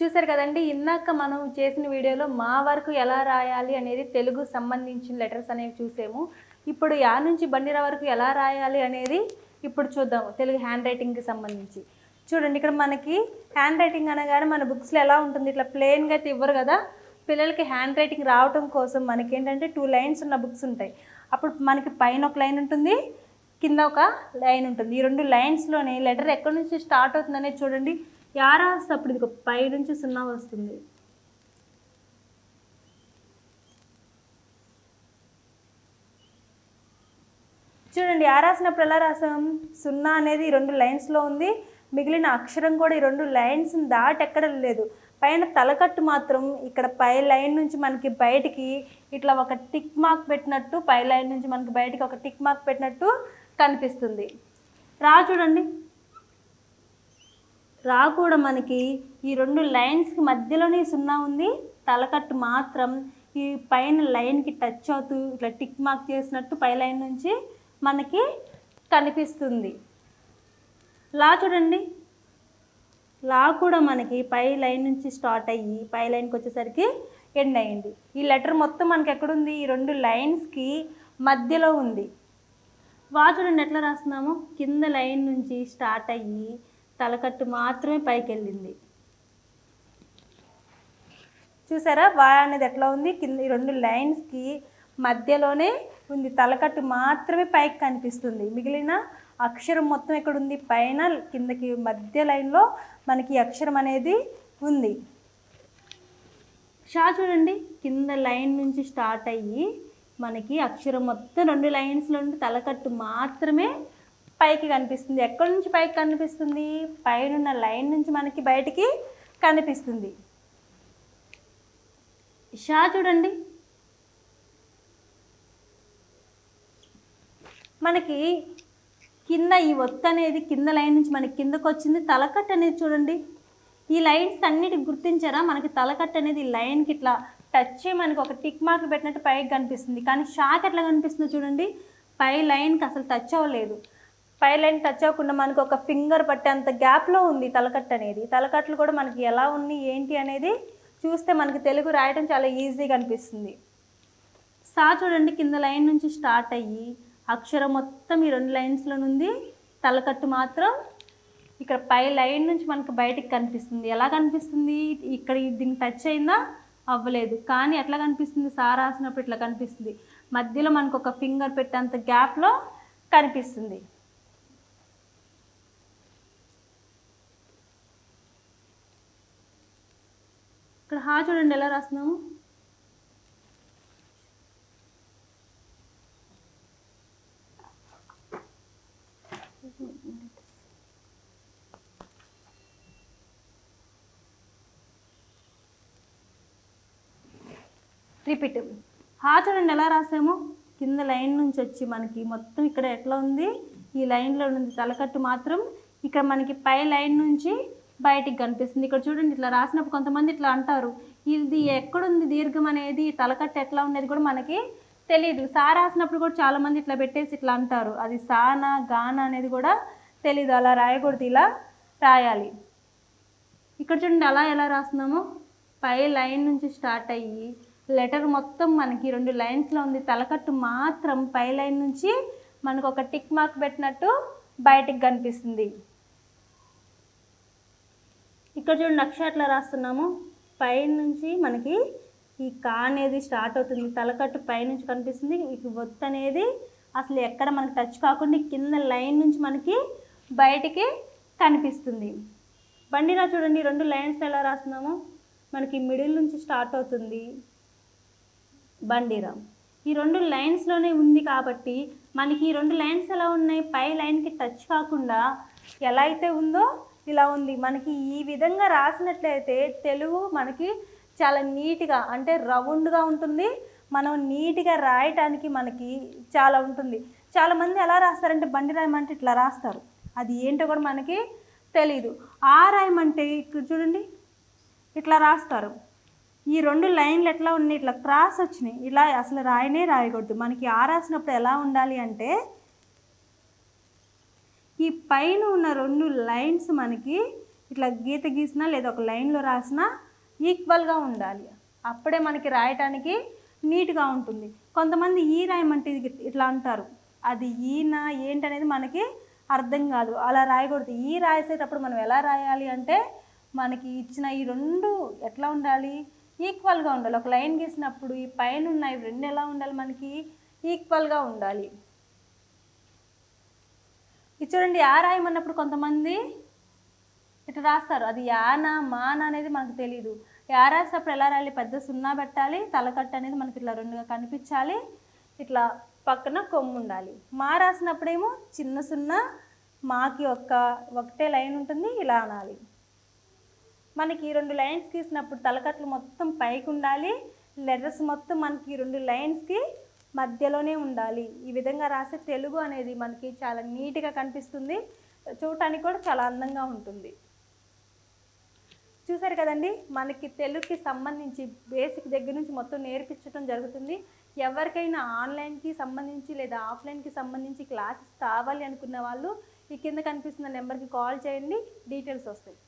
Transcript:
చూసారు కదండి ఇందాక మనం చేసిన వీడియోలో మా వరకు ఎలా రాయాలి అనేది తెలుగు సంబంధించిన లెటర్స్ అనేవి చూసాము. ఇప్పుడు యా నుంచి బండిరా వరకు ఎలా రాయాలి అనేది ఇప్పుడు చూద్దాము తెలుగు హ్యాండ్ రైటింగ్కి సంబంధించి. చూడండి ఇక్కడ మనకి హ్యాండ్ రైటింగ్ అనగానే మన బుక్స్లో ఎలా ఉంటుంది ఇట్లా ప్లెయిన్గా అయితే ఇవ్వరు కదా. పిల్లలకి హ్యాండ్ రైటింగ్ రావటం కోసం మనకి ఏంటంటే టూ లైన్స్ ఉన్న బుక్స్ ఉంటాయి. అప్పుడు మనకి పైన ఒక లైన్ ఉంటుంది కింద ఒక లైన్ ఉంటుంది. ఈ రెండు లైన్స్లోనే లెటర్ ఎక్కడి నుంచి స్టార్ట్ అవుతుందనేది చూడండి. యారా వస్తే అప్పుడు ఇది పై నుంచి సున్నా వస్తుంది. చూడండి ఆ రాసినప్పుడు ఎలా రాసాం? సున్నా అనేది ఈ రెండు లైన్స్లో ఉంది. మిగిలిన అక్షరం కూడా ఈ రెండు లైన్స్ దాటి ఎక్కడ లేదు. పైన తలకట్టు మాత్రం ఇక్కడ పై లైన్ నుంచి మనకి బయటికి ఇట్లా ఒక టిక్ మార్క్ పెట్టినట్టు పై లైన్ నుంచి మనకి బయటికి ఒక టిక్ మార్క్ పెట్టినట్టు కనిపిస్తుంది. రా చూడండి. రా కూడా మనకి. ఈ రెండు లైన్స్కి మధ్యలోనే సున్నా ఉంది. తలకట్టు మాత్రం ఈ పైన లైన్కి టచ్ అవుతూ ఇట్లా టిక్ మార్క్ చేసినట్టు పై లైన్ నుంచి మనకి కనిపిస్తుంది. లా చూడండి. లా కూడా మనకి పై లైన్ నుంచి స్టార్ట్ అయ్యి పై లైన్కి వచ్చేసరికి ఎండ్ అయ్యింది. ఈ లెటర్ మొత్తం మనకి ఎక్కడుంది? ఈ రెండు లైన్స్కి మధ్యలో ఉంది. వా చూడండి ఎట్లా రాస్తున్నాము? కింద లైన్ నుంచి స్టార్ట్ అయ్యి తలకట్టు మాత్రమే పైకి వెళ్ళింది చూసారా? వా అనేది ఎట్లా ఉంది? కింద ఈ రెండు లైన్స్కి మధ్యలోనే ఉంది. తలకట్టు మాత్రమే పైకి కనిపిస్తుంది. మిగిలిన అక్షరం మొత్తం ఎక్కడ ఉంది పైన కిందకి మధ్య లైన్లో మనకి అక్షరం అనేది ఉంది. షా చూడండి. కింద లైన్ నుంచి స్టార్ట్ అయ్యి మనకి అక్షరం మొత్తం రెండు లైన్స్లో ఉండి తలకట్టు మాత్రమే పైకి కనిపిస్తుంది. ఎక్కడి నుంచి పైకి కనిపిస్తుంది? పైన లైన్ నుంచి మనకి బయటికి కనిపిస్తుంది. షా చూడండి. మనకి కింద ఈ ఒత్తు అనేది కింద లైన్ నుంచి మనకి కిందకు వచ్చింది. తలకట్టు అనేది చూడండి. ఈ లైన్స్ అన్నిటికి గుర్తించారా? మనకి తలకట్టు అనేది ఈ లైన్కి ఇట్లా టచ్ మనకి ఒక టిక్ మార్క్ పెట్టినట్టు పైకి కనిపిస్తుంది. కానీ షాక్ ఎట్లా కనిపిస్తుందో చూడండి. పై లైన్కి అసలు టచ్ అవ్వలేదు. పై లైన్ టచ్ అవ్వకుండా మనకు ఒక ఫింగర్ పట్టేంత గ్యాప్లో ఉంది తలకట్టు అనేది. తలకట్లు కూడా మనకి ఎలా ఉంది ఏంటి అనేది చూస్తే మనకి తెలుగు రాయడం చాలా ఈజీగా అనిపిస్తుంది. సా చూడండి కింద లైన్ నుంచి స్టార్ట్ అయ్యి అక్షరం మొత్తం ఈ రెండు లైన్స్లో నుండి తలకట్టు మాత్రం ఇక్కడ పై లైన్ నుంచి మనకు బయటికి కనిపిస్తుంది. ఎలా కనిపిస్తుంది? ఇక్కడ దీనికి టచ్ అయిందా? అవ్వలేదు. కానీ ఎట్లా కనిపిస్తుంది? సా రాసినప్పుడు ఇట్లా కనిపిస్తుంది. మధ్యలో మనకు ఒక ఫింగర్ పెట్టేంత గ్యాప్లో కనిపిస్తుంది. ఇక్కడ హా చూడండి ఎలా రాస్తున్నాము? రిపీట్ హా చూడండి ఎలా రాసాము? కింద లైన్ నుంచి వచ్చి మనకి మొత్తం ఇక్కడ ఎట్లా ఉంది? ఈ లైన్లో ఉంది తలకట్టు మాత్రం. ఇక్కడ మనకి పై లైన్ నుంచి బయటికి కనిపిస్తుంది. ఇక్కడ చూడండి ఇట్లా రాసినప్పుడు కొంతమంది ఇట్లా అంటారు. ఇది ఎక్కడుంది దీర్ఘం అనేది తలకట్టు ఎట్లా ఉండేది కూడా మనకి తెలియదు సా రాసినప్పుడు కూడా చాలామంది ఇట్లా పెట్టేసి ఇట్లా అంటారు. అది సానా గాన అనేది కూడా తెలీదు. అలా రాయకూడదు ఇలా రాయాలి. ఇక్కడ చూడండి అలా ఎలా రాస్తున్నాము. పై లైన్ నుంచి స్టార్ట్ అయ్యి లెటర్ మొత్తం మనకి రెండు లైన్స్లో ఉంది. తలకట్టు మాత్రం పై లైన్ నుంచి మనకు ఒక టిక్ మార్క్ పెట్టినట్టు బయటికి కనిపిస్తుంది. ఇక్కడ చూడండి అక్షర ఎట్లా రాస్తున్నాము. పైన నుంచి మనకి ఈ కా అనేది స్టార్ట్ అవుతుంది. తలకట్టు పైనుంచి కనిపిస్తుంది. ఈ ఒత్తు అనేది అసలు ఎక్కడ మనకి టచ్ కాకుండా కింద లైన్ నుంచి మనకి బయటికి కనిపిస్తుంది. బండిరా చూడండి. రెండు లైన్స్ ఎలా రాస్తున్నాము. మనకి మిడిల్ నుంచి స్టార్ట్ అవుతుంది బండిరా. ఈ రెండు లైన్స్లోనే ఉంది కాబట్టి మనకి ఈ రెండు లైన్స్ ఎలా ఉన్నాయి? పై లైన్కి టచ్ కాకుండా ఎలా అయితే ఉందో ఇలా ఉంది. మనకి ఈ విధంగా రాసినట్లయితే తెలుగు మనకి చాలా నీట్గా అంటే రౌండ్గా ఉంటుంది. మనం నీట్గా రాయటానికి మనకి చాలా ఉంటుంది. చాలామంది ఎలా రాస్తారంటే బండి రాయమంటే ఇట్లా రాస్తారు. అది ఏంటో కూడా మనకి తెలీదు. ఆ రాయమంటే ఇక్కడ చూడండి. ఇట్లా రాస్తారు. ఈ రెండు లైన్లు ఎట్లా ఉన్నాయి? ఇట్లా క్రాస్ వచ్చినాయి. ఇలా అసలు రాయనే రాయకూడదు. మనకి ఆ రాసినప్పుడు ఎలా ఉండాలి అంటే ఈ పైన ఉన్న రెండు లైన్స్ మనకి ఇట్లా గీత గీసినా లేదా ఒక లైన్లో రాసినా ఈక్వల్గా ఉండాలి. అప్పుడే మనకి రాయటానికి నీట్గా ఉంటుంది. కొంతమంది ఈ రాయమంటే ఇది ఇట్లా అంటారు. అది ఈనా ఏంటనేది మనకి అర్థం కాదు. అలా రాయకూడదు. ఈ రాసేటప్పుడు మనం ఎలా రాయాలి అంటే మనకి ఇచ్చిన ఈ రెండు ఎట్లా ఉండాలి? ఈక్వల్గా ఉండాలి. ఒక లైన్ గీసినప్పుడు ఈ పైన ఉన్న ఇవి రెండు ఎలా ఉండాలి? మనకి ఈక్వల్గా ఉండాలి. ఇది చూడండి యా రాయమన్నప్పుడు కొంతమంది ఇట్లా రాస్తారు. అది యానా మాన అనేది మనకు తెలియదు యా రాసేటప్పుడు ఎలా రాయాలి? పెద్ద సున్నా పెట్టాలి. తలకట్టు అనేది మనకి ఇట్లా రెండుగా కనిపించాలి. ఇట్లా పక్కన కొమ్ము ఉండాలి. మా రాసినప్పుడేమో చిన్న సున్నా మాకి ఒక్క ఒకటే లైన్ ఉంటుంది ఇలా అనాలి. మనకి ఈ రెండు లైన్స్ గీసినప్పుడు తలకట్లు మొత్తం పైకి ఉండాలి. లెటర్స్ మొత్తం మనకి ఈ రెండు లైన్స్కి మధ్యలోనే ఉండాలి. ఈ విధంగా రాసే తెలుగు అనేది మనకి చాలా నీట్గా కనిపిస్తుంది. చూడటానికి కూడా చాలా అందంగా ఉంటుంది. చూసారు కదండి? మనకి తెలుగుకి సంబంధించి బేసిక్ దగ్గర నుంచి మొత్తం నేర్పించడం జరుగుతుంది. ఎవరికైనా ఆన్లైన్కి సంబంధించి లేదా ఆఫ్లైన్కి సంబంధించి క్లాసెస్ కావాలి అనుకున్న వాళ్ళు ఈ కింద కనిపిస్తున్న నెంబర్కి కాల్ చేయండి. డీటెయిల్స్ వస్తాయి.